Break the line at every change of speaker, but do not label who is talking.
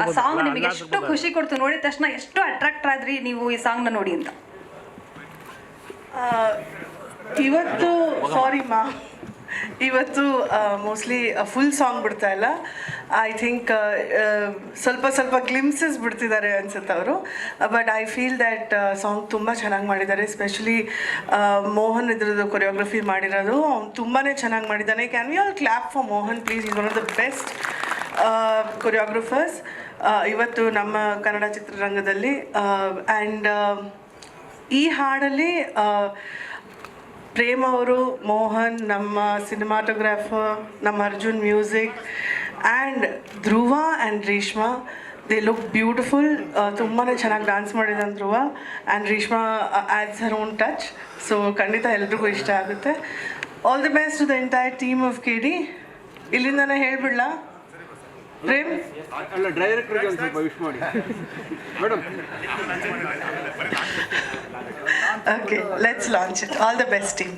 ಆ ಸಾಂಗ್ ನಿಮಗೆ ಎಷ್ಟು ಖುಷಿ ಕೊಡ್ತು ನೋಡಿದ ತಕ್ಷಣ ಎಷ್ಟು ಅಟ್ರಾಕ್ಟ್ ಆದ್ರಿ ನೀವು ಈ ಸಾಂಗ್ನ ನೋಡಿ ಅಂತ?
ಇವತ್ತು ಸಾರಿ ಮಾ. ಇವತ್ತು ಮೋಸ್ಟ್ಲಿ ಫುಲ್ ಸಾಂಗ್ ಬಿಡ್ತಾ ಇಲ್ಲ. ಐ ಥಿಂಕ್ ಸ್ವಲ್ಪ ಸ್ವಲ್ಪ ಗ್ಲಿಮ್ಸಸ್ ಬಿಡ್ತಿದ್ದಾರೆ ಅನ್ಸುತ್ತೆ ಅವರು. But I feel that song ತುಂಬ ಚೆನ್ನಾಗಿ ಮಾಡಿದ್ದಾರೆ. ಎಸ್ಪೆಷಲಿ ಮೋಹನ್ ಇದ್ರದ್ದು ಕೊರಿಯೋಗ್ರಫಿ ಮಾಡಿರೋದು. ಅವ್ನು ತುಂಬಾ ಚೆನ್ನಾಗಿ ಮಾಡಿದ್ದಾನೆ. Can we all clap for Mohan please is one of the best choreographers ಇವತ್ತು ನಮ್ಮ ಕನ್ನಡ ಚಿತ್ರರಂಗದಲ್ಲಿ ಆ್ಯಂಡ್ ಈ ಹಾಡಲ್ಲಿ ಪ್ರೇಮ್ ಅವರು, ಮೋಹನ್, ನಮ್ಮ ಸಿನಿಮಾಟೋಗ್ರಾಫರ್ ನಮ್ಮ Arjun music and Dhruva and Reshma they look beautiful ತುಂಬಾ ಚೆನ್ನಾಗಿ ಡ್ಯಾನ್ಸ್ ಮಾಡಿದ್ದಾನೆ Dhruva and Reshma adds her own touch so ಖಂಡಿತ ಎಲ್ರಿಗೂ ಇಷ್ಟ ಆಗುತ್ತೆ. All the best the entire team of K D ಇಲ್ಲಿಂದನೇ ಹೇಳ್ಬಿಡ್ಲಾ? ಪ್ರೇಮ್
ಅಲ್ಲ ಡೈರೆಕ್ಟ್ರಿಗೆ ಒಂದು ಸ್ವಲ್ಪ ವಿಶ್ ಮಾಡಿ madam
Okay, let's launch it. All the best, team.